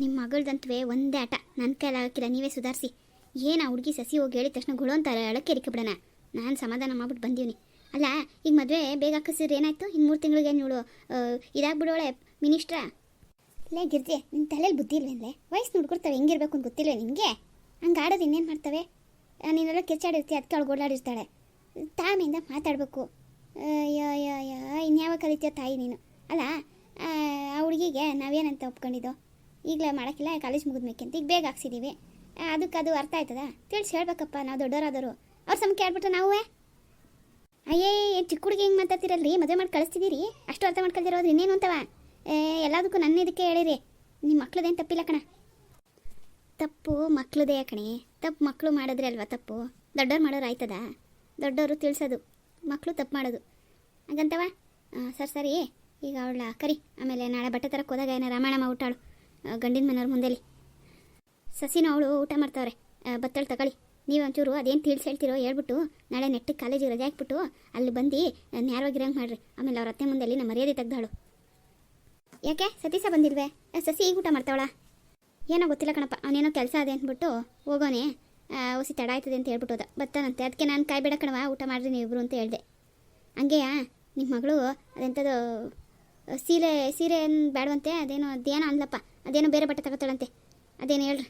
ನಿಮ್ಮ ಮಗಳ್ದಂತವೇ ಒಂದೇ ಆಟ. ನನ್ನ ಕೈಲಾಗಕ್ಕಿಲ್ಲ ನೀವೇ ಸುಧಾರಿಸಿ. ಏನು ಆ ಹುಡುಗಿ ಸಸಿ ಹೋಗಿ ಹೇಳಿದ ತಕ್ಷಣ ಗುಳು ಅಂತ ಅಳಕ್ಕೆ ಬಿಡೋಣ. ನಾನು ಸಮಾಧಾನ ಮಾಡ್ಬಿಟ್ಟು ಬಂದೀವಿ ಅಲ್ಲ, ಈಗ ಮದುವೆ ಬೇಗ ಹಾಕಿಸಿದ್ರೆ ಏನಾಯ್ತು? ಇನ್ನು ಮೂರು ತಿಂಗಳಿಗೆ ನೋಡು ಇದಾಗ್ಬಿಡೋಳೆ ಮಿನಿಸ್ಟ್ರಾ? ಲೇ ಗಿರ್ಜೆ ನಿನ್ನ ತಲೆಯಲ್ಲಿ ಬುದ್ಧಿ ಇಲ್ವೇಂದ್ರೆ ವಯಸ್ಸು ನೋಡ್ಕೊಡ್ತವೆ ಹೆಂಗಿರ್ಬೇಕು ಅಂತ ಗೊತ್ತಿಲ್ವೇ ನಿಮಗೆ ಹಂಗೆ ಆಡೋದು ಇನ್ನೇನು ಮಾಡ್ತವೆ? ನೀನೆಲ್ಲ ಕೆಚ್ಚಾಡಿರ್ತೀವಿ ಅದಕ್ಕೆ ಅವಳು ಓಡಾಡಿರ್ತಾಳೆ ತಾಳ್ಮೆಯಿಂದ ಮಾತಾಡಬೇಕು. ಅಯ್ಯೋ ಅಯ್ಯೋ ಇನ್ಯಾವಾಗ ಕಲಿತೀಯ ತಾಯಿ ನೀನು. ಅಲ್ಲ ಆ ಹುಡುಗಿಗೆ ನಾವೇನಂತ ಒಪ್ಕೊಂಡಿದ್ದು? ಈಗಲೇ ಮಾಡೋಕ್ಕಿಲ್ಲ ಕಾಲೇಜ್ ಮುಗಿದ್ಮೇಕೆ ಅಂತ ಈಗ ಬೇಗ ಹಾಕ್ಸಿದ್ದೀವಿ ಅದಕ್ಕೆ ಅದು ಅರ್ಥ ಆಯ್ತದ? ತಿಳಿಸಿ ಹೇಳ್ಬೇಕಪ್ಪ, ನಾವು ದೊಡ್ಡವರಾದರು ಅವ್ರ ಸಮ ಕೇಳ್ಬಿಟ್ರೆ ನಾವೇ? ಅಯ್ಯೇ ಚಿಕ್ಕ ಹುಡುಗಿ ಹೆಂಗೆ ಮಾತಾಡ್ತಿರಲ್ರಿ? ಮದುವೆ ಮಾಡಿ ಕಳಿಸ್ತಿದ್ದೀರಿ? ಅಷ್ಟು ಅರ್ಥ ಮಾಡ್ಕೊಳ್ದಿರೋದು ಇನ್ನೇನು ಅಂತವ? ಎಲ್ಲದಕ್ಕೂ ನನ್ನ ಇದಕ್ಕೆ ಹೇಳಿರಿ. ನಿಮ್ಮ ಮಕ್ಳದೇನು ತಪ್ಪಿಲ್ಲ ಕಣ. ತಪ್ಪು ಮಕ್ಳದೇ ಕಣೆ. ತಪ್ಪು ಮಕ್ಕಳು ಮಾಡಿದ್ರೆ ಅಲ್ವಾ ತಪ್ಪು? ದೊಡ್ಡವ್ರು ಮಾಡೋರು ಆಯ್ತದ? ದೊಡ್ಡವರು ತಿಳಿಸೋದು. ಮಕ್ಕಳು ತಪ್ಪು ಮಾಡೋದು. ಹಾಗಂತವ? ಸರ್, ಸರಿ. ಈಗ ಅವಳ, ಕರಿ. ಆಮೇಲೆ ನಾಳೆ ಬಟ್ಟೆ ತರಕ್ಕೆ ಹೋದಾಗ ಏನೋ ರಾಮಾಯಣಮ್ಮ ಊಟಾಳು ಗಂಡಿನ ಮನೆಯವ್ರ ಮುಂದೆಲಿ ಸಸಿನ ಅವಳು ಊಟ ಮಾಡ್ತಾವ್ರೆ. ಬತ್ತಳು ತಗೊಳ್ಳಿ. ನೀವು ಒಂಚೂರು ಅದೇನು ತಿಳಿಸಿ ಹೇಳ್ತಿರೋ ಹೇಳ್ಬಿಟ್ಟು ನಾಳೆ ನೆಟ್ಟಿಗೆ ಕಾಲೇಜಿಗೆ ರಜೆ ಹಾಕ್ಬಿಟ್ಟು ಅಲ್ಲಿ ಬಂದು ನ್ಯಾರವಾಗಿರಂಗೆ ಮಾಡ್ರಿ. ಆಮೇಲೆ ಅವ್ರ ಅತ್ತೆ ಮುಂದೆಲ್ಲಿ ನಮ್ಮ ಮರ್ಯಾದೆ ತೆಗ್ದಾಳು. ಯಾಕೆ? ಸತೀಶ ಬಂದಿಲ್ವೇ ಸಸಿ ಈಗ ಊಟ ಮಾಡ್ತಾವಳ? ಏನೋ ಗೊತ್ತಿಲ್ಲ ಕಣಪ್ಪ. ಅವನೇನೋ ಕೆಲಸ ಅದೇ ಅಂದ್ಬಿಟ್ಟು ಹೋಗೋನೆ ಹೊಸಿ ತಡ ಆಯ್ತದೆ ಅಂತ ಹೇಳ್ಬಿಟ್ಟು ಹೋದ. ಬರ್ತಾನಂತೆ ಅದಕ್ಕೆ ನಾನು ಕಾಯಿ ಬೇಡ ಕಣವ ಊಟ ಮಾಡ್ರಿ ನೀವಿಬ್ರು ಅಂತ ಹೇಳಿದೆ. ಹಂಗೆಯಾ? ನಿಮ್ಮ ಮಗಳು ಅದೆಂಥದ್ದು ಸೀರೆ ಸೀರೆ ಏನು ಬೇಡವಂತೆ ಅದೇನೋ ಅದೇನೋ ಅನ್ಲಪ್ಪ. ಅದೇನೋ ಬೇರೆ ಬಟ್ಟೆ ತಗೋತಾಳಂತೆ. ಅದೇನು ಹೇಳ್ರಿ?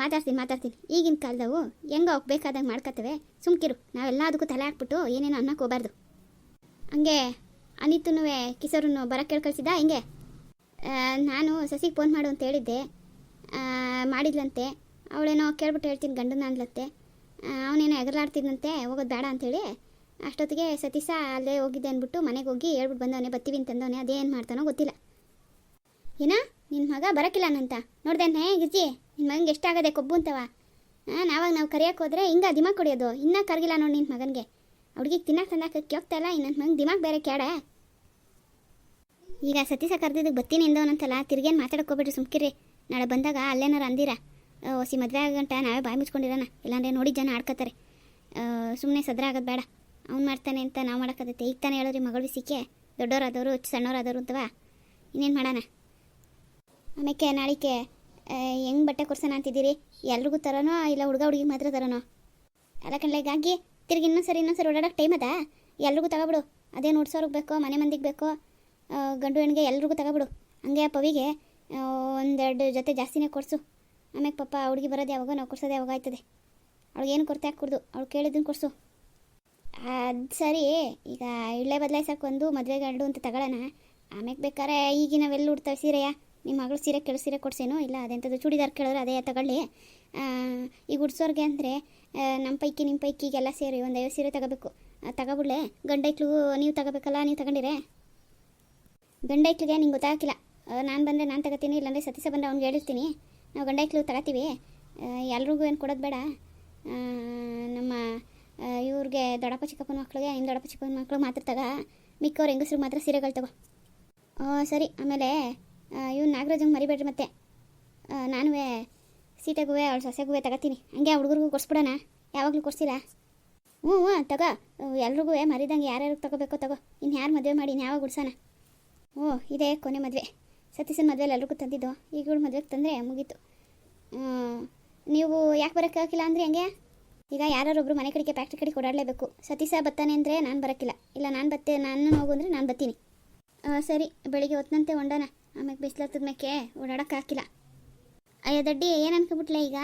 ಮಾತಾಡ್ತೀನಿ ಮಾತಾಡ್ತೀನಿ. ಈಗಿನ ಕಾಲದವು ಹೆಂಗೆ ಅವ್ಕೆ ಬೇಕಾದಂಗೆ ಮಾಡ್ಕೊತವೆ ಸುಮ್ಕಿರು. ನಾವೆಲ್ಲ ಅದಕ್ಕೂ ತಲೆ ಹಾಕ್ಬಿಟ್ಟು ಏನೇನೋ ಅನ್ನಕ್ಕೆ ಹೋಗ್ಬಾರ್ದು. ಹಂಗೆ ಅನಿತನೂ ಕಿಸೋರನ್ನು ಬರೋಕ್ಕೆ ಕೇಳಿ ಕಳಿಸಿದ ಹಿಂಗೆ? ನಾನು ಸಸಿಗೆ ಫೋನ್ ಮಾಡು ಅಂತ ಹೇಳಿದ್ದೆ ಮಾಡಿದ್ಲಂತೆ. ಅವಳೇನೋ ಕೇಳ್ಬಿಟ್ಟು ಹೇಳ್ತೀನಿ ಗಂಡನ ಅಂದ್ಲತ್ತೆ ಅವನೇನೋ ಎಗರಲಾಡ್ತಿದ್ದಂತೆ ಹೋಗೋದು ಬೇಡ ಅಂತೇಳಿ ಅಷ್ಟೊತ್ತಿಗೆ ಸತೀಶ ಅಲ್ಲೇ ಹೋಗಿದ್ದೆ ಅಂದ್ಬಿಟ್ಟು ಮನೆಗೆ ಹೋಗಿ ಹೇಳ್ಬಿಟ್ಟು ಬಂದವನೆ, ಬತ್ತೀವಿ ಅಂತಂದವನೆ ಅದೇನು ಮಾಡ್ತಾನೋ ಗೊತ್ತಿಲ್ಲ. ಏನ ನಿನ್ನ ಮಗ ಬರಕಿಲ್ಲ ನಂತ ನೋಡ್ದೇನೆ ಗಿಜ್ಜಿ ನಿನ್ನ ಮಗನಿಗೆ ಎಷ್ಟಾಗದೆ ಕೊಬ್ಬು ಅಂತವ? ಹಾಂ ನಾವಾಗ ನಾವು ಕರಿಯಕ್ಕೆ ಹೋದ್ರೆ ಹಿಂಗೆ ದಿಮಾಗ್ ಕೊಡಿಯೋದು. ಇನ್ನೂ ಕರಗಿಲ್ಲ ನೋಡಿ ನಿನ್ನ ಮಗನಿಗೆ. ಅವ್ಳಿಗೆ ತಿನ್ನಕ್ಕೆ ತಂದಾಕ ಹೋಗ್ತಾ ಇಲ್ಲ ಇನ್ನು ನನ್ನ ದಿಮಾಗ್ ಬೇರೆ ಕೇಳ ಈಗ ಸತೀಶ ಕರೆದಿದ್ದಕ್ಕೆ ಬತ್ತೀನಿ ಎಂದವನಂತಲ್ಲ ತಿರ್ಗೇನು ಮಾತಾಡಕ್ಕೆ ಹೋಗ್ಬಿಟ್ರಿ ಸುಮ್ಕಿರಿ ನಾಳೆ ಬಂದಾಗ ಅಲ್ಲೇನಾರು ಅಂದಿರ. ಹೊಸಿ ಮದುವೆ ಆಗಂಟ, ನಾವೇ ಬಾಯಿ ಮುಚ್ಕೊಂಡಿರೋಣ. ಇಲ್ಲಾಂದರೆ ನೋಡಿ ಜನ ಆಡ್ಕೋತಾರೆ. ಸುಮ್ಮನೆ ಸದ್ರ ಆಗೋದು ಬೇಡ. ಅವ್ನು ಮಾಡ್ತಾನೆ ಅಂತ ನಾವು ಮಾಡೋಕ್ಕತ್ತೆ ಈಗ ತಾನೇ ಹೇಳೋರಿ ಮಗಳು ಸಿಕ್ಕೆ ದೊಡ್ಡವರಾದವರು ಸಣ್ಣವರಾದವರು ಅಂತವಾ? ಇನ್ನೇನು ಮಾಡೋಣ? ಆಮೇಲೆ ನಾಳಿಕೆ ಹೆಂಗೆ ಬಟ್ಟೆ ಕೊಡ್ಸೋಣ ಅಂತಿದ್ದೀರಿ? ಎಲ್ರಿಗೂ ತರೋನೋ ಇಲ್ಲ ಹುಡುಗ ಹುಡುಗಿಗೆ ಮಾತ್ರ ತರೋನೋ? ಅಲ್ಲ ತಿರ್ಗಿ ಇನ್ನೊಂದು ಸರಿ ಇನ್ನೊಂದು ಸರಿ ಓಡಾಡೋಕೆ ಟೈಮ್ ಅದ? ಎಲ್ರಿಗೂ ತಗೋಬಿಡು. ಅದೇ ನೋಡ್ಸೋರ್ಗೆ ಬೇಕೋ, ಮನೆ ಮಂದಿಗೆ ಬೇಕೋ ಗಂಡು ಹೆಣ್ಣಿಗೆ ಎಲ್ರಿಗೂ ತಗೋಬಿಡು. ಹಂಗೆ ಪವಿಗೆ ಒಂದೆರಡು ಜೊತೆ ಜಾಸ್ತಿನೇ ಕೊಡಿಸು. ಆಮೇಲೆ ಪಪ್ಪ ಹುಡುಗಿ ಬರೋದು ಯಾವಾಗ, ನಾವು ಕೊಡ್ಸೋದು ಯಾವಾಗ ಆಯ್ತದೆ. ಅವ್ಳಿಗೇನು ಕೊರತೆ ಹಾಕ್ಕೊಡ್ದು ಅವ್ಳು ಕೇಳಿದ್ದನ್ನು ಕೊಡಿಸು. ಅದು ಸರಿ, ಈಗ ಇಳ್ಳೆ ಬದಲಾಯಿಸೋಕ್ಕೊಂದು ಮದುವೆ ಗಂಡು ಅಂತ ತಗೊಳ್ಳೋಣ ಆಮೇಲೆ ಬೇಕಾದ್ರೆ ಈಗ ನಾವೆಲ್ಲ ಉಡ್ತಾವೆ ಸೀರೆಯ ನಿಮ್ಮ ಮಗಳು ಸೀರೆ ಕೆಳ, ಸೀರೆ ಕೊಡ್ಸೇನು? ಇಲ್ಲ ಅದೆಂಥದ್ದು ಚೂಡಿದಾರ್ ಕೇಳಿದ್ರೆ ಅದೇ ತಗೊಳ್ಳಿ. ಈಗ ಉಡ್ಸೋರಿಗೆ ಅಂದರೆ ನಮ್ಮ ಪೈಕಿ ನಿಮ್ಮ ಪೈಕಿಗೆಲ್ಲ ಸೇರಿ ಒಂದು ಐವತ್ತು ಸೀರೆ ತಗೋಬೇಕು. ತಗೊಬಿಡ್ಲೆ, ಗಂಡೈಕ್ಳು ನೀವು ತಗೋಬೇಕಲ್ಲ, ನೀವು ತಗೊಂಡಿರೆ? ಗಂಡೈಕ್ಳಿಗೆ ನಿಂಗೆ ಗೊತ್ತಾಗಿಲ್ಲ ನಾನು ಬಂದರೆ ನಾನು ತಗೋತೀನಿ, ಇಲ್ಲಾಂದರೆ ಸತೀಸ ಬಂದರೆ ಅವ್ನಿಗೆ ಹೇಳಿರ್ತೀನಿ. ನಾವು ಗಂಡೈಕ್ಳು ತಗೋತೀವಿ. ಎಲ್ರಿಗೂ ಏನು ಕೊಡೋದು ಬೇಡ. ನಮ್ಮ ಇವ್ರಿಗೆ ದೊಡ್ಡಪ್ಪ, ಚಿಕ್ಕಪ್ಪನ ಮಕ್ಳಿಗೆ ನಿಮ್ಮ ದೊಡ್ಡಪ್ಪ, ಚಿಕ್ಕಪ್ಪನ ಮಕ್ಕಳು ಮಾತ್ರ ತಗ. ಮಿಕ್ಕವ್ರು ಹೆಂಗಸ್ರಿಗೆ ಮಾತ್ರ ಸೀರೆಗಳು ತಗೋ. ಸರಿ, ಆಮೇಲೆ ಇವ್ನು ನಾಗರಾಜಂಗೆ ಮರಿಬೇಡ್ರಿ ಮತ್ತೆ. ನಾನು ಸೀತೆಗೂ ಅವಳ ಸೊಸೆಗೂ ತಗೋತೀನಿ. ಹಂಗೆ ಆ ಹುಡುಗರಿಗೂ ಕೊಡ್ಸ್ಬಿಡೋಣ. ಯಾವಾಗಲೂ ಕೊಡ್ಸಿಲ್ಲ. ಹ್ಞೂ ಹ್ಞೂ, ತಗೋ. ಎಲ್ರಿಗೂ ಮರಿದಂಗೆ ಯಾರ್ಯಾರು ತಗೋಬೇಕೋ ತಗೋ. ಇನ್ನು ಯಾರು ಮದುವೆ ಮಾಡಿ ಇನ್ನು ಯಾವಾಗ ಗುಡ್ಸೋಣ ಓ ಇದೇ ಕೊನೆ ಮದುವೆ. ಸತೀಶನ ಮದುವೆಲಿ ಎಲ್ರಿಗೂ ತಂದಿದ್ದು. ಈಗ ಮದುವೆಗೆ ತಂದರೆ ಮುಗೀತು. ನೀವು ಯಾಕೆ ಬರೋಕ್ಕೆ ಹಾಕಿಲ್ಲ ಅಂದರೆ ಹೆಂಗೆ? ಈಗ ಯಾರೊಬ್ರು ಮನೆ ಕಡೆಗೆ ಫ್ಯಾಕ್ಟ್ರಿ ಕಡೆಗೆ ಓಡಾಡಲೇಬೇಕು. ಸತೀಶ ಬತ್ತಾನೆ ಅಂದರೆ ನಾನು ಬರೋಕ್ಕಿಲ್ಲ. ಇಲ್ಲ, ನಾನು ಬತ್ತೆ, ನಾನು ಹೋಗು ಅಂದರೆ ನಾನು ಬತ್ತೀನಿ ಸರಿ, ಬೆಳಿಗ್ಗೆ ಹೊತ್ತಂತೆ ಹೊಂಡೋಣ ಆಮೇಲೆ ಬಿಸಿಲತ್ತದ ಮೇಕೆ ಓಡಾಡಕ್ಕೆ ಹಾಕಿಲ್ಲ ಅಯ್ಯೋ ದಡ್ಡಿ, ಏನು ಅನ್ಕೊಬಿಟ್ಲೆ ಈಗ?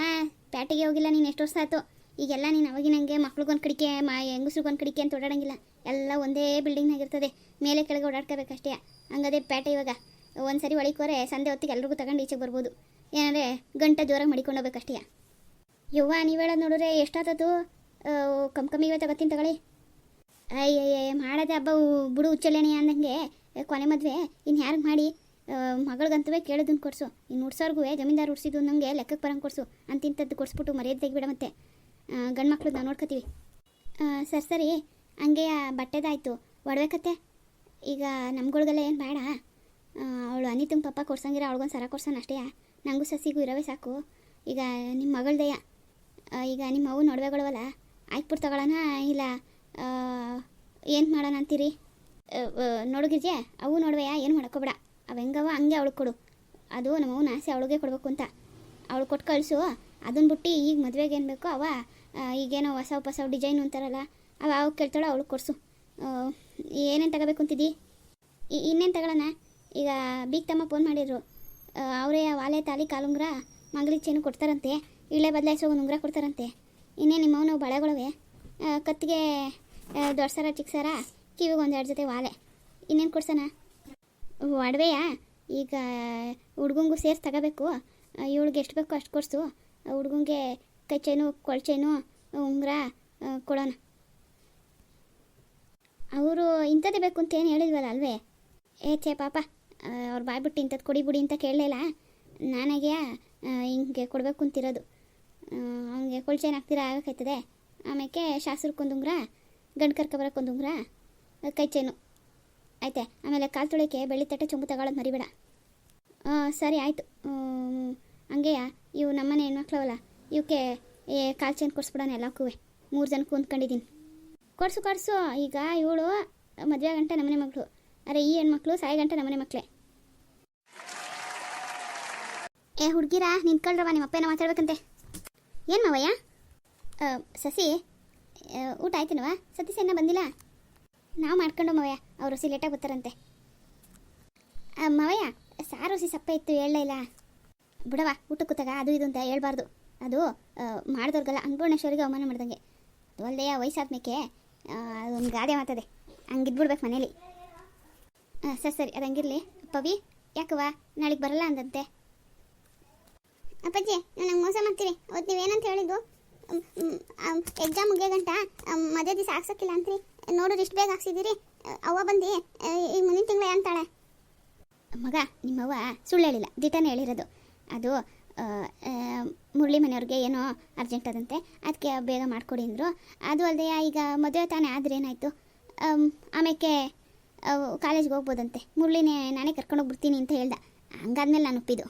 ಪ್ಯಾಟಿಗೆ ಹೋಗಿಲ್ಲ ನೀನು ಎಷ್ಟು ವರ್ಷ ಆಯ್ತು? ಈಗೆಲ್ಲ ನೀನು ಅವಾಗಿನಂಗೆ ಮಕ್ಳಿಗೊಂದು ಕಡಿಕೆ, ಮಾ ಹೆಂಗಸ್ರಿಗೊಂದು ಕಡಿಕೆ ಅಂತ ಓಡಾಡಂಗಿಲ್ಲ. ಎಲ್ಲ ಒಂದೇ ಬಿಲ್ಡಿಂಗ್ನಾಗ ಇರ್ತದೆ ಮೇಲೆ ಕೆಳಗೆ ಓಡಾಡ್ಕೋಬೇಕಷ್ಟೇ. ಹಂಗದೇ ಪ್ಯಾಟೆ ಇವಾಗ. ಒಂದು ಸರಿ ಹೋರೆ ಸಂಜೆ ಹೊತ್ತಿಗೆ ಎಲ್ರಿಗೂ ತಗೊಂಡು ಈಚೆಗೆ ಬರ್ಬೋದು. ಏನಂದರೆ ಗಂಟೆ ಜೋರಾಗಿ ಮಡಿಕೊಂಡು ಹೋಗ್ಬೇಕಷ್ಟೇ. ಯವ್ವ ನೀವು ಹೇಳೋದು ನೋಡಿದ್ರೆ ಎಷ್ಟಾತದು ಕಮ್ ಕಮ್ಮಿ ಇವತ್ತು ತಗೋತೀನಿ ತಗೊಳ್ಳಿ. ಅಯ್ಯ ಮಾಡೋದೆ ಹಬ್ಬ ಬಿಡು ಉಚ್ಚಲೇನೆ ಅಂದಂಗೆ ಕೊನೆ ಮದುವೆ. ಇನ್ನು ಯಾರಿಗೆ ಮಾಡಿ? ಮಗಳಿಗಂತವೇ ಕೇಳೋದನ್ನು ಕೊಡಿಸು. ಇನ್ನು ಉಡ್ಸೋರ್ಗೂ ಜಮೀನ್ದಾರು ಉಡ್ಸಿದ್ದು ನನಗೆ ಲೆಕ್ಕಕ್ಕೆ ಬರಂಗೆ ಕೊಡಿಸು. ಅಂತಿಂಥದ್ದು ಕೊಡಿಸ್ಬಿಟ್ಟು ಮರ್ಯಾದೆ ತೆಗಿಬಿಡ ಮತ್ತೆ. ಗಂಡು ಮಕ್ಳು ನಾವು ನೋಡ್ಕೋತೀವಿ ಸರ್, ಸರಿ. ಹಂಗೆ ಬಟ್ಟೆದಾಯಿತು. ಒಡವೆ ಈಗ ನಮ್ಗಳ್ಗೆಲ್ಲ ಏನು ಬೇಡ. ಅವಳು ಅನಿತಂಗೆ ಪಪ್ಪ ಕೊಡ್ಸಂಗಿರ, ಅವಳಿಗೊಂದು ಸರ ಕೊಡ್ಸೋಣ ಅಷ್ಟೇ. ನನಗೂ ಸಸಿಗೂ ಇರೋವೇ ಸಾಕು. ಈಗ ನಿಮ್ಮ ಮಗಳ್ದೆಯ ಈಗ ನಿಮ್ಮ ಅವು ನೊಡವೆಗಳವಲ್ಲ? ಆಯ್ಕೆಬಿಟ್ಟು ತಗೊಳ್ಳೋಣ ಇಲ್ಲ ಏನು ಮಾಡೋಣ ಅಂತೀರಿ? ನೋಡುಗಿರ್ಜೆ ಅವು ನೋಡುವೆಯಾ? ಏನು ಮಾಡ್ಕೋಬೇಡ ಅವು ಹೆಂಗವ ಹಂಗೆ ಅವಳು ಕೊಡು. ಅದು ನಮ್ಮವನ ಆಸೆ, ಅವಳಿಗೆ ಕೊಡಬೇಕು ಅಂತ. ಅವಳು ಕೊಟ್ಟು ಕಳಿಸು. ಅದನ್ನ ಬಿಟ್ಟು ಈಗ ಮದುವೆಗೆ ಏನು ಬೇಕೋ ಅವ ಈಗೇನೋ ಹೊಸ ಹೊಸ ಡಿಸೈನು ಅಂತಾರಲ್ಲ, ಅವ ಅವು ಕೇಳ್ತಾಳೆ ಅವಳು ಕೊಡಿಸು. ಏನೇನು ತಗೋಬೇಕು ಅಂತಿದ್ದಿ? ಇನ್ನೇನು ತಗೊಳ್ಳೋಣ ಈಗ ಬೀಗ್ ತಮ್ಮ ಫೋನ್ ಮಾಡಿದ್ರು. ಅವರೇ ವಾಲೆ ತಾಲಿ ಕಾಲುಂಗ್ರ ಮಂಗಲಿ ಚೇನು ಕೊಡ್ತಾರಂತೆ. ಇಳೆ ಬದಲಾಯಿಸೋ ಒಂದು ಉಂಗುರ ಕೊಡ್ತಾರಂತೆ. ಇನ್ನೇ ನಿಮ್ಮವನು ಬಳೆಗಳವೆ. ಕತ್ತಿಗೆ ದೊಡ್ಡ ಸರ ಕಿವಿಗೆ ಒಂದೆರಡು ಜೊತೆ ವಾಲೆ. ಇನ್ನೇನು ಕೊಡ್ಸೋಣ? ಒಡವೆಯ? ಈಗ, ಹುಡ್ಗಂಗೂ ಸೇರಿಸಿ ತಗೋಬೇಕು. ಇವಳಿಗೆ ಎಷ್ಟು ಬೇಕೋ ಅಷ್ಟು ಕೊಡಿಸು. ಹುಡ್ಗಂಗೆ ಕೈ ಚೈನು ಕೊಳಚೈನು, ಉಂಗುರ ಕೊಡೋಣ. ಅವರು ಇಂಥದ್ದೇ ಬೇಕು ಅಂತ ಏನು ಹೇಳಿದ್ವಲ್ಲ ಅಲ್ವೇ? ಏ ಛೇ, ಪಾಪ. ಅವ್ರು ಬಾಯ್ಬಿಟ್ಟು ಇಂಥದ್ದು ಕೊಡಿ ಬಿಡಿ ಅಂತ ಕೇಳಲಿಲ್ಲ ನನಗೆ ಹಿಂಗೆ ಕೊಡಬೇಕು ಅಂತಿರೋದು. ಅವನಿಗೆ ಕೊಳ್ಚೇನು ಹಾಕ್ತೀರಾ? ಆಗಕ್ಕೈತದೆ ಆಮೇಲೆ ಶಾಸ್ತ್ರಕ್ಕೊಂದುಂಗ್ರ ಗಂಡು ಕರ್ಕೊಬರಕ್ಕೊಂದು ಉಂಗುರ ಕೈ ಚೈನು ಆಯ್ತೆ. ಆಮೇಲೆ ಕಾಲು ತೊಳಿಕೆ ಬೆಳ್ಳಿ ತಟ್ಟೆ ಚೊಂಬು ತಗೊಳ್ಳೋದು ಮರಿಬೇಡ. ಸರಿ, ಆಯಿತು. ಹಂಗೆಯ? ಇವು ನಮ್ಮನೆ ಹೆಣ್ಮಕ್ಳವಲ್ಲ. ಇವಕ್ಕೆ ಕಾಲು ಚೈನ್ ಕೊಡಿಸ್ಬಿಡೋಣ ಎಲ್ಲಕ್ಕೂ ಮೂರು ಜನ ಹೊಂದ್ಕೊಂಡಿದ್ದೀನಿ ಕೊಡಿಸು ಕೊಡಿಸು. ಈಗ ಇವಳು ಮದುವೆ ಗಂಟೆ ನಮ್ಮನೆ ಮಕ್ಕಳು ಅರೆ, ಈ ಹೆಣ್ಮಕ್ಳು ಸಾಯಿ ಗಂಟೆ ನಮ್ಮನೆ ಮಕ್ಕಳೇ ಏ, ಹುಡುಗಿರಾ ನಿಂತ್ಕೊಳ್ರವ ನಿಮ್ಮ ಅಪ್ಪನ ಮಾತಾಡ್ಬೇಕಂತೆ. ಏನು ಮಾವಯ್ಯ? ಸಸಿ ಊಟ ಆಯ್ತಿನವಾ ಸತೀಶ್ ಇನ್ನೂ ಬಂದಿಲ್ಲ? ನಾವು ಮಾಡ್ಕೊಂಡು ಮಾವಯ್ಯ, ಅವರು ಸಿ ಲೇಟಾಗಿ ಬರ್ತಾರಂತೆ. ಮಾವಯ್ಯ, ಸಾರು ಸಿ ಸಪ್ಪೆ ಇತ್ತು, ಹೇಳಲೇ ಇಲ್ಲ. ಬಿಡವಾ ಊಟ ಕೂತಾಗ ಅದು ಇದು ಅಂತ ಹೇಳ್ಬಾರ್ದು. ಅದು ಮಾಡಿದವ್ರಿಗೆಲ್ಲ ಅನ್ನಪೂರ್ಣೇಶ್ವರಿಗೆ ಅವಮಾನ ಮಾಡ್ದಂಗೆ. ಅದು ವಯಸ್ಸಾದ ವಯಸ್ಸಾದ್ಮೇಕೆ ಅದೊಂದು ಗಾದೆ ಮಾತದೆ ಹಂಗಿದ್ಬಿಡ್ಬೇಕು ಮನೇಲಿ. ಸರಿ ಸರಿ, ಅದು ಹಂಗಿರಲಿ. ಪವಿ, ಯಾಕವ್ವ? ನಾಳೆಗೆ ಬರಲ್ಲ ಅಂದಂತೆ. ಅಪ್ಪಾಜಿ ನಂಗೆ ಮೋಸ ಮಾಡ್ತೀರಿ. ಅವತ್ತು ನೀವೇನಂತ ಹೇಳಿದ್ದು? ಎಕ್ಸಾಮ್ ಮುಗಿಯೋ ಗಂಟ ಮದುವೆ ದಿವಸ ಹಾಕ್ಸೋಕ್ಕಿಲ್ಲ ಅಂತ್ರಿ. ನೋಡೋರು ಇಷ್ಟು ಬೇಗ ಹಾಕ್ಸಿದ್ದೀರಿ ಅವ್ವ ಬಂದು ಈಗ ಮುಂದಿನ ತಿಂಗಳು ಅಂತಾಳೆ. ಮಗ, ನಿಮ್ಮವ್ವ ಸುಳ್ಳು ಹೇಳಿಲ್ಲ. ದಿಟನೇ ಹೇಳಿರೋದು. ಅದು ಮುರಳಿ ಮನೆಯವ್ರಿಗೆ ಏನೋ ಅರ್ಜೆಂಟ್ ಅದಂತೆ. ಅದಕ್ಕೆ ಬೇಗ ಮಾಡಿಕೊಡಿ ಅಂದರು. ಅದು ಅಲ್ಲದೆ ಈಗ ಮದುವೆ ತಾನೇ ಆದರೆ ಏನಾಯಿತು? ಆಮೇಲೆ ಕಾಲೇಜ್ಗೆ ಹೋಗ್ಬೋದಂತೆ. ಮುರಳಿನೇ ನಾನೇ ಕರ್ಕೊಂಡೋಗಿ ಬಿಡ್ತೀನಿ ಅಂತ ಹೇಳ್ದೆ. ಹಂಗಾದ್ಮೇಲೆ ನಾನು ಒಪ್ಪಿದ್ದು.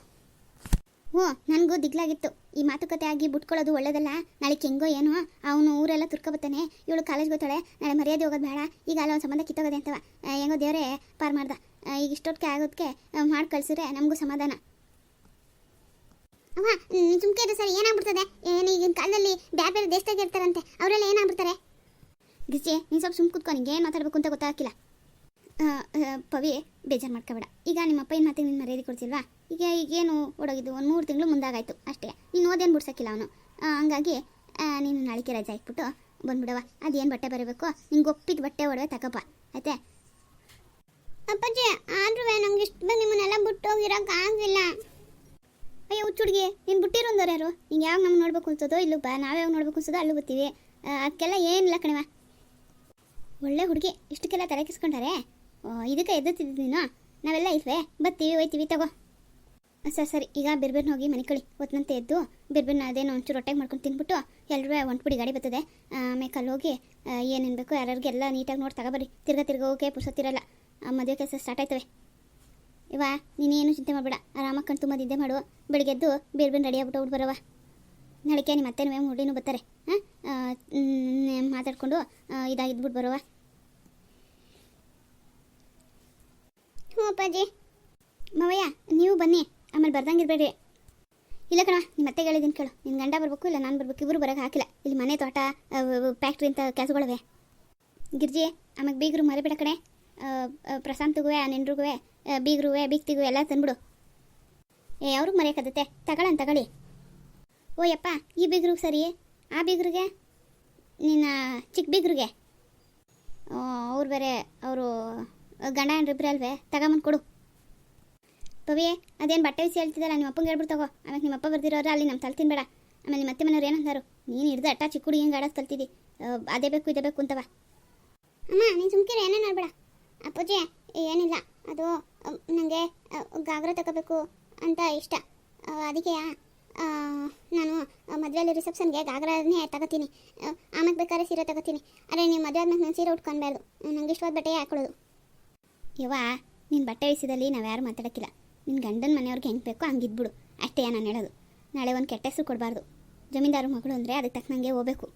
ಹ್ಞೂ, ನನಗೂ ದಿಗ್ಲಾಗಿತ್ತು. ಈ ಮಾತುಕತೆ ಆಗಿ ಬಿಟ್ಕೊಳ್ಳೋದು ಒಳ್ಳೇದಲ್ಲ? ನಾಳೆ ಹೆಂಗೋ ಏನೋ? ಅವನು ಊರೆಲ್ಲ ತುರ್ಕೊಬತ್ತಾನೆ ಇವಳು ಕಾಲೇಜ್ಗೆ ಹೋಗ್ತಾಳೆ ನಾಳೆ ಮರ್ಯಾದೆ ಹೋಗೋದು ಬೇಡ. ಈಗ ಅಲ್ಲ ಒಂದು ಸಂಬಂಧ ಕಿತ್ತೋಗದೆ ಅಂತವ. ಹೆಂಗೋ ದೇವರೇ ಪಾರ್ ಮಾಡ್ದ. ಈಗ ಇಷ್ಟೊತ್ತಿಗೆ ಆಗೋದಕ್ಕೆ ಮಾಡಿ ಕಳ್ಸಿದ್ರೆ ನಮಗೂ ಸಮಾಧಾನ. ಅವ ಸುಮ್ಕೆ ಇದು ಸರಿ, ಏನಾಗ್ಬಿಡ್ತದೆ? ಏನು ಈಗಿನ ಕಾಲದಲ್ಲಿ ಬೇರೆ ಬೇರೆ ದೇಶದಾಗ ಇರ್ತಾರಂತೆ. ಅವರೆಲ್ಲ ಏನಾಗ್ಬಿಡ್ತಾರೆ? ಗಿಜೆ ನೀನು ಸ್ವಲ್ಪ ಸುಮ್ ಕೂತ್ಕೊ ನಿಂಗೆ ಏನು ಮಾತಾಡ್ಬೇಕು ಅಂತ ಗೊತ್ತಾಗಿಲ್ಲ ಪವಿ ಬೇಜಾರು ಮಾಡ್ಕೋಬೇಡ. ಈಗ ನಿಮ್ಮ ಅಪ್ಪ ಏನು ಮಾತಿಗೆ ನಿನ್ನ ಮರ್ಯಾದೆ ಕೊಡ್ತಿಲ್ವಾ ಈಗ ಈಗೇನು ಓಡೋಗಿದ್ದು ಒಂದು ಮೂರು ತಿಂಗಳು ಮುಂದಾಗಾಯ್ತು. ಅಷ್ಟೇ. ನೀನು ಓದೇನು ಬಿಡ್ಸೋಕ್ಕಿಲ್ಲ ಅವನು. ಹಂಗಾಗಿ ನೀನು ನಾಳಿಕೆ ರಜೆ ಹಾಕ್ಬಿಟ್ಟು ಬಂದ್ಬಿಡವ ಅದೇನು ಬಟ್ಟೆ ಬರಬೇಕು? ನಿಂಗೆ ಒಪ್ಪಿದ ಬಟ್ಟೆ ಒಡವೆ ತಗೋಪ್ಪ. ಆಯ್ತಾ? ಅಪ್ಪಾಜಿ ಆದ್ರೂ ನಂಗೆ ಇಷ್ಟು ಬೇಗ ನಿಮ್ಮನ್ನೆಲ್ಲ ಬಿಟ್ಟು ಹೋಗಿರೋಕೆ ಆಗಿಲ್ಲ ಅಯ್ಯೋ ಹುಚ್ಚುಡ್ಗಿ ನೀನು ಬಿಟ್ಟಿರೋಂದವ್ರು ಯಾರು? ಹಿಂಗೆ ಯಾವಾಗ ನಮ್ಗೆ ನೋಡ್ಬೇಕು ಅನ್ಸೋದೋ ಇಲ್ಲೂ ಬಾ ನಾವೇ ಯಾವಾಗ ನೋಡ್ಬೇಕು ಅನ್ಸೋದೋ ಅಲ್ಲೂ ಆ, ಅದಕ್ಕೆಲ್ಲ ಏನಿಲ್ಲ ಕಣಿವ ಒಳ್ಳೆ ಹುಡುಗಿ. ಇಷ್ಟಕ್ಕೆಲ್ಲ ತಲೆ ಕಿಸ್ಕೊಂಡಾರೆ ಇದಕ್ಕೆ ಎದ್ದತ್ತಿದ್ದೀನೋ ನಾವೆಲ್ಲ ಇಲ್ವೇ ಬರ್ತೀವಿ ಹೋಯ್ತೀವಿ, ತಗೋ. ಸರಿ ಸರಿ. ಈಗ ಬಿರ್ಬಿರ್ನ ಹೋಗಿ ಮನೆ ಕಳಿ. ಹೊತ್ತಂತೆ ಎದ್ದು ಬಿರ್ಬಿರ್ನ ಅದೇನೋ ಒಂಚೂರು ಹೊಟ್ಟೆಗೆ ಮಾಡ್ಕೊಂಡು ತಿಂದ್ಬಿಟ್ಟು ಎಲ್ಲರೂ ಹೊಂಟ್ಬಿಡಿ ಗಾಡಿ ಬರ್ತದೆ. ಆಮೇಲೆ ಅಲ್ಲಿ ಹೋಗಿ ಏನೇನು ಬೇಕು ಯಾರ್ಯಾರಿಗೆಲ್ಲ ನೀಟಾಗಿ ನೋಡಿ ತಗೋಬರ್ರಿ. ತಿರ್ಗಾ ತಿರ್ಗಾ ಹೋಗಕ್ಕೆ ಪುರ್ಸತ್ತಿರಲ್ಲ ಮದುವೆ ಕೆಲಸ ಸ್ಟಾರ್ಟ್ ಆಯ್ತವೆ. ಇವ, ನೀನೇನು ಚಿಂತೆ ಮಾಡಬೇಡ. ಆರಾಮಾಗಿ ಕಣ್ ತುಂಬ ನಿದ್ದೆ ಮಾಡು. ಬೆಳಿಗ್ಗೆ ಎದ್ದು ಬೇರೆ ಬೇರೆ ರೆಡಿ ಆಗ್ಬಿಟ್ಟು ಹುಡ್ ಬರವ ನಡಿಕೆ ನಿಮ್ಮ ಅತ್ತೆ ನೀವು ಮುಡಿನೂ ಬರ್ತಾರೆ. ಹಾಂ ಮಾತಾಡ್ಕೊಂಡು ಇದಾಗಿದ್ಬಿಟ್ಟು ಬರವ ಹ್ಞೂ ಅಪ್ಪಾಜಿ. ಮಾವಯ್ಯ ನೀವು ಬನ್ನಿ. ಆಮೇಲೆ ಬರ್ದಂಗಿರ್ಬೇಡಿ ಇಲ್ಲ ಕಣ ನಿಮ್ಮ ಮತ್ತೆ ಹೇಳಿದ್ದೀನಿ ಕೇಳು. ನಿನ್ನ ಗಂಡ ಬರಬೇಕು ಇಲ್ಲ ನಾನು ಬರಬೇಕು ಇಬ್ಬರು ಬರೋಕೆ ಹಾಕಿಲ್ಲ. ಇಲ್ಲಿ ಮನೆ ತೋಟ ಫ್ಯಾಕ್ಟ್ರಿ ಅಂತ ಕೆಲಸಗಳವೆ. ಗಿರ್ಜಿ ಆಮೇಲೆ ಬೀಗರು ಮರಿಬೇಡ ಕಣೆ. ಪ್ರಶಾಂತಿಗೂ ಆ, ಪ್ರಶಾಂತ್ಗೂ ನೆನ್ರಿಗೂ ಬೀಗ್ರು ಬೀಗ್ತಿಗೂ ಎಲ್ಲ ತಂದ್ಬಿಡು. ಏ ಅವ್ರಿಗೆ ಮರೆಯೋಕ್ಕತ್ತೆ ತಗೊಳ್ಳೋಣ ತಗೊಳ್ಳಿ. ಓ ಯಪ್ಪ ಈ ಬೀಗ್ರಿಗೆ ಸರಿ? ಆ ಬೀಗ್ರಿಗೆ? ನಿನ್ನ ಚಿಕ್ಕ ಬೀಗ್ರಿಗೆ? ಅವ್ರು ಬೇರೆ ಅವರು ಗಂಡ ಅಲ್ವೇ? ತಗೊಂಬಂದು ಕೊಡು. ಪವಿ ಅದೇನು ಬಟ್ಟೆ ವಿಷಯ ಹೇಳ್ತಿದ್ದಾರೆ? ನಿಮ್ಮ ಅಪ್ಪಂಗೆ ಹೇಳ್ಬಿಟ್ಟು ತಗೋ. ಆಮೇಲೆ ನಿಮ್ಮ ಅಪ್ಪ ಬರ್ದಿರೋರು, ಅಲ್ಲಿ ನಮ್ಮ ತಲೆ ತಿನ್ಬೇಡ. ಆಮೇಲೆ ನಿಮ್ಮ ಅತ್ತೆ ಮನೆಯವ್ರು ಏನಂತಾರು ನೀನು ಹಿಡ್ದು ಅಟ್ಟ ಚಿಕ್ಕ ಹುಡುಗಿ ಹಿಂಗೆ ಆಡೋದು ಕಲ್ತಿದ್ದಿ. ಅದೇ ಬೇಕು, ಇದೇ ಬೇಕು ಅಂತವ. ಅಮ್ಮ, ನೀನು ಸುಮ್ಕಿರ, ಏನೇನು ಮಾಡಬೇಡ. ಅಪ್ಪಾಜಿ, ಏನಿಲ್ಲ. ಅದು ನನಗೆ ಗಾಗ್ರ ತಗೋಬೇಕು ಅಂತ ಇಷ್ಟ. ಅದಕ್ಕೆ ನಾನು ಮದುವೆಯಲ್ಲಿ ರಿಸೆಪ್ಷನ್ಗೆ ಗಾಗ್ರನೇ ತಗೋತೀನಿ. ಆಮೇಲೆ ಬೇಕಾದ್ರೆ ಸೀರೆ ತಗೋತೀನಿ. ಅರೆ ನೀವು ಮದುವೆ ಆದ್ಮೇಲೆ ನಾನು ಸೀರೆ ಉಟ್ಕೊಳ್ಬಾರ್ದು ನನಗೆ ಇಷ್ಟವಾದ ಬಟ್ಟೆ ಹಾಕೊಳ್ಳೋದು. ಯವ್ವ ನಿನ್ನ ಬಟ್ಟೆ ವಿಷಯದಲ್ಲಿ ನಾವು ಯಾರು ಮಾತಾಡೋಕ್ಕಿಲ್ಲ. ನಿನ್ನ ಗಂಡನ ಮನೆಯವ್ರಿಗೆ ಹೆಂಗೆ ಬೇಕೋ ಹಂಗಿದ್ಬಿಡು ಅಷ್ಟೇ ನಾನು ಹೇಳೋದು. ನಾಳೆ ಒಂದು ಕೆಟ್ಟ ಹೆಸರು ಕೊಡಬಾರ್ದು. ಜಮೀನ್ದಾರ ಮಗಳು ಅಂದರೆ ಅದಕ್ಕೆ ತಕ್ಕನಂಗೆ ಹೋಗ್ಬೇಕು.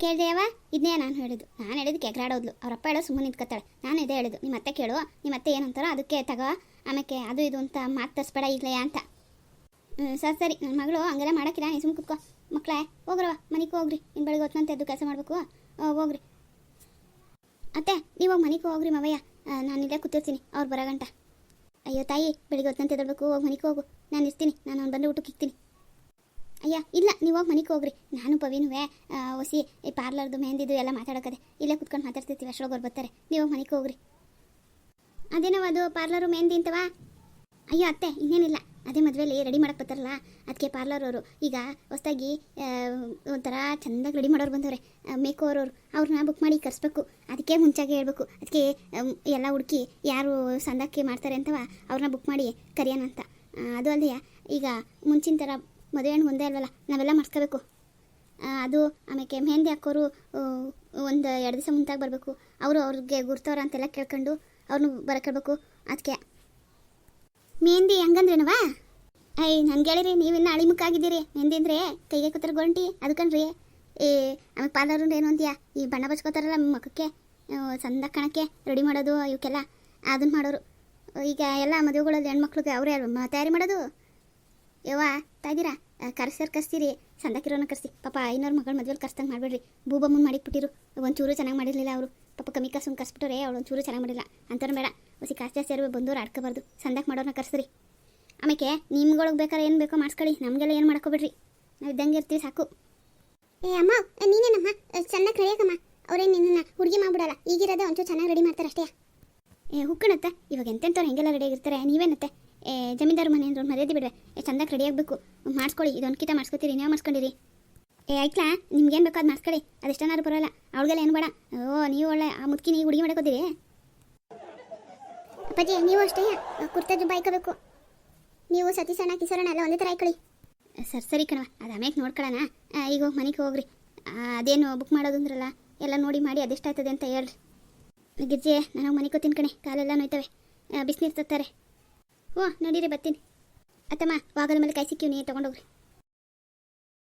ಕೇಳಿದೆಯವ ಇದನ್ನೇ ನಾನು ಹೇಳಿದ್ದು? ನಾನು ಹೇಳಿದ್ದು ಕೆಗ್ರಾಡೋದ್ಲು. ಅವರಪ್ಪ ಹೇಳೋ ಸುಮ್ಮನೆ ನಿಂತ್ಕೊತಾಳೆ. ನಾನು ಇದೇ ಹೇಳಿದ್ದು. ನಿಮ್ಮ ಅತ್ತೆ ಕೇಳು. ನಿಮ್ಮ ಅತ್ತೆ ಏನಂತಾರೋ ಅದಕ್ಕೆ ತಗೋ. ಆಮೇಲೆ ಅದು ಇದು ಅಂತ ಮಾತು ತರಿಸ್ಬೇಡ ಇಲ್ಲಯಾ ಅಂತ. ಸರಿ ಸರಿ. ನನ್ನ ಮಗಳು ಹಂಗೆಲ್ಲ ಮಾಡೋಕ್ಕಿಲ್ಲ. ನೀ ಸುಮ್ಮನೆ ಕುತ್ಕೋ. ಮಕ್ಕಳೇ ಹೋಗ್ರವ ಮನೆಗೆ ಹೋಗ್ರಿ. ಇನ್ನು ಬೆಳಗ್ಗೆ ಹೊತ್ತಂತೆ ಎದ್ದು ಕೆಲಸ ಮಾಡಬೇಕು. ಹೋಗ್ರಿ. ಅತ್ತೆ, ನೀವು ಮನೆಗೆ ಹೋಗ್ರಿ ಮವಯ್ಯ. ನಾನು ಇಲ್ಲೇ ಕೂತಿರ್ತೀನಿ. ಅವ್ರು ಬರೋಗಂಟ ಅಯ್ಯೋ, ತಾಯಿ, ಬೆಳಿಗ್ಗೆ ಹೊತ್ತಂತೆ ಎದ್ದಬೇಕು ಹೋಗಿ ಮನೆಗೆ ಹೋಗು. ನಾನು ಇರ್ತೀನಿ. ನಾನು ಅವ್ನು ಬಂದು ಊಟಕ್ಕೆ ಇಕ್ತೀನಿ ಅಯ್ಯ, ಇಲ್ಲ, ನೀವು ಹೋಗಿ ಮನೆಗೆ ಹೋಗ್ರಿ. ನಾನು ಪವಿನುವೆ ಹೊಸಿ ಈ ಪಾರ್ಲರ್ದು ಮೆಹಂದಿದು ಎಲ್ಲ ಮಾತಾಡೋಕದೆ. ಇಲ್ಲೇ ಕುತ್ಕೊಂಡು ಮಾತಾಡ್ತಿರ್ತೀವಿ ಅಷ್ಟೊಳಗೆ ಬರ್ತಾರೆ. ನೀವು ಮನೆಗೆ ಹೋಗ್ರಿ. ಅದೇನೋ ಅದು ಪಾರ್ಲರು ಮೆಹಂದಿ ಅಂತವಾ? ಅಯ್ಯೋ, ಅತ್ತೆ, ಇನ್ನೇನಿಲ್ಲ. ಅದೇ ಮದುವೆಯಲ್ಲಿ ರೆಡಿ ಮಾಡಕ್ಕೆ ಬರ್ತಾರಲ್ಲ ಅದಕ್ಕೆ ಪಾರ್ಲರ್ ಅವರು. ಈಗ ಹೊಸ್ದಾಗಿ ಒಂಥರ ಚೆಂದಾಗಿ ರೆಡಿ ಮಾಡೋರು ಬಂದವ್ರೆ ಮೇಕ್ ಓವರ್ ಅವರು. ಅವ್ರನ್ನ ಬುಕ್ ಮಾಡಿ ಕರೆಸ್ಬೇಕು. ಅದಕ್ಕೆ ಮುಂಚಾಗೆ ಹೇಳ್ಬೇಕು. ಅದಕ್ಕೆ ಎಲ್ಲ ಹುಡುಕಿ ಯಾರು ಸಂದಕ್ಕೆ ಮಾಡ್ತಾರೆ ಅಂತವ ಅವ್ರನ್ನ ಬುಕ್ ಮಾಡಿ ಕರಿಯೋಣ ಅಂತ. ಅದು ಅಲ್ಲದೆ ಈಗ ಮುಂಚಿನ ಥರ ಮದುವೆ ಹಣ್ಣು ಒಂದೇ ಅಲ್ವಲ್ಲ, ನಾವೆಲ್ಲ ಮಾಡ್ಸ್ಕೋಬೇಕು. ಅದು ಆಮೇಲೆ ಮೆಹಂದಿ ಹಾಕೋರು ಒಂದು ಎರಡು ದಿವಸ ಮುಂತಾಗಿ ಬರಬೇಕು. ಅವರು ಅವ್ರಿಗೆ ಗುರ್ತವ್ರ ಅಂತೆಲ್ಲ ಕೇಳ್ಕೊಂಡು ಅವ್ರನ್ನ ಬರಕೇಳ್ಬೇಕು ಅದಕ್ಕೆ ಮೆಹಂದಿ ಹಂಗಂದ್ರೇನವಾ ಐ ನನ್ಗೆ ಹೇಳಿರಿ ನೀವಿನ್ನ ಅಳಿಮುಖಾಗಿದ್ದೀರಿ ಮೆಹಂದಿ ಅಂದ್ರೆ ಕೈಗೆ ಕೂತರ ಗೊಂಟಿ ಅದಕ್ಕನ್ರಿ ಏ ಆಮೇಲೆ ಪಾರ್ಲರ್ ಏನು ಅಂತೀಯ? ಈ ಬಣ್ಣ ಬಚ್ಕೋತಾರಲ್ಲ ಮುಖಕ್ಕೆ ಸಂದ ಕಣಕ್ಕೆ ರೆಡಿ ಮಾಡೋದು ಇವಕ್ಕೆಲ್ಲ. ಅದನ್ನ ಮಾಡೋರು. ಈಗ ಎಲ್ಲ ಮದುವೆಗಳಲ್ಲಿ ಹೆಣ್ಮಕ್ಳಿಗೆ ಅವರೇ ಅಲ್ವಾ ತಯಾರಿ ಮಾಡೋದು? ಯವ್ವ ತಾಗಿರಾ ಕರ್ಸರ್ ಕರ್ಸ್ತೀರಿ. ಸಂದಕ್ಕಿರೋನ ಕರ್ಸಿ ಪಾಪ, ಐನೂರು ಮಗಳ ಮದುವೆಲಿ ಕರ್ಸ್ತಂಗೆ ಮಾಡಬೇಡ್ರಿ. ಬೂಬಮ್ಮನ್ ಮಾಡಿಬಿಟ್ಟಿರು ಒಂಚೂರು ಚೆನ್ನಾಗಿ ಮಾಡಿರಲಿಲ್ಲ ಅವರು. ಪಾಪ ಕಮ್ಮಿ ಕಾಸು ಕಸ್ಬಿಟ್ರೆ ಅವಳು ಒಂಚೂರು ಚೆನ್ನಾಗಿ ಮಾಡಿಲ್ಲ. ಅಂತಾನೆ ಬೇಡ. ಹೊಸಿ ಕಾಸು ಜಾಸ್ತಿ ಇರುವ ಬಂದವ್ರು ಆಡ್ಕೋಬಾರ್ದು. ಸಂದಕ್ಕೆ ಮಾಡೋರ್ನ ಕರ್ಸ್ರಿ. ಆಮೇಲೆ ನಿಮ್ಗಳಿಗೆ ಬೇಕಾದ್ರೆ ಏನು ಬೇಕೋ ಮಾಡಿಸ್ಕೊಳ್ಳಿ. ನಮಗೆಲ್ಲ ಏನು ಮಾಡ್ಕೋಬೇಡ್ರಿ. ನಾವು ಇದ್ದಂಗೆ ಇರ್ತೀವಿ ಸಾಕು. ಏ ಅಮ್ಮ ನೀನೇನಮ್ಮ? ಚೆನ್ನಾಗಿ ರೆಡಿಯಾಕಮ್ಮ ಅವರೇ ನಿನ್ನ ಹುಡುಗಿ ಮಾಡ್ಬಿಡಲ್ಲ. ಈಗಿರೋದೇ ಒಂಚೂರು ಚೆನ್ನಾಗಿ ರೆಡಿ ಮಾಡ್ತಾರೆ ಅಷ್ಟೇ. ಏ ಹುಕ್ಕಣತ್ತ. ಇವಾಗ ಎಂತೆಂಥವ್ರು ಹೆಂಗೆಲ್ಲ ರೆಡಿಯಾಗಿರ್ತಾರೆ ನೀವೇನತ್ತೆ? ಏ ಜಮೀನ್ದಾರು ಮನೆ ಅಂದ್ರೆ ಮರ್ಯಾದೆ ಬಿಡ್ರೆ ಏ ಚೆಂದಾಗಿ ರೆಡಿ ಆಗಬೇಕು. ಮಾಡ್ಸ್ಕೊಳ್ಳಿ. ಇದೊಂದು ಕಿತ ಮಾಡಿಸ್ಕೊತೀರಿ. ನೀವು ಮಾಡಿಸ್ಕೊಂಡಿರಿ. ಏ ಆಯ್ತಾ ನಿಮ್ಗೇನು ಬೇಕೋ ಅದು ಮಾಡಿಸ್ಕೊಳ್ಳಿ ಅದೆಷ್ಟನಾದ್ರು ಬರೋಲ್ಲ ಅವಳಿಗೆಲ್ಲ ಏನು ಬೇಡ. ಓ, ನೀವು ಒಳ್ಳೆ, ಆ ಮುದುಕಿ ನೀವು ಹುಡುಗಿ ಮಾಡ್ಕೋತೀರಿ? ಅಪ್ಪಾಜಿ, ನೀವು ಅಷ್ಟೇ. ಕುರ್ತಾ ಜುಬ್ಬ ಹಾಕೋಬೇಕು ನೀವು ಸತೀಸಣ್ಣ ಕಿಸೋರಣ ಎಲ್ಲ ಒಂದೇ ಥರ ಹಾಕೊಳ್ಳಿ ಸರಿ ಸರಿ ಕಣವ ಅದು ಆಮೇಲೆ ನೋಡ್ಕೊಳ್ಳೋಣ ಈಗ ಮನೆಗೆ ಹೋಗ್ರಿ. ಅದೇನು ಬುಕ್ ಮಾಡೋದು ಅಂದ್ರಲ್ಲ ಎಲ್ಲ ನೋಡಿ ಮಾಡಿ ಅದೆಷ್ಟಾಗ್ತದೆ ಅಂತ ಹೇಳ್ರಿ. ಗಿಜ್ಜೆ ನಾನು ಮನೆಗೆ ತಿನ್ಕಣೆ ಕಣೆ. ಕಾಲೆಲ್ಲ ನೋಯ್ತವೆ. ಬಿಸಿನೀರು ತತ್ತಾರೆ ಓ ನೋಡಿರಿ, ಬರ್ತೀನಿ. ಅತ್ತಮ್ಮ, ವಾಗಲ ಮೇಲೆ ಸಿಕ್ಕಿವಿ, ನೀರು ತೊಗೊಂಡೋಗ್ರಿ.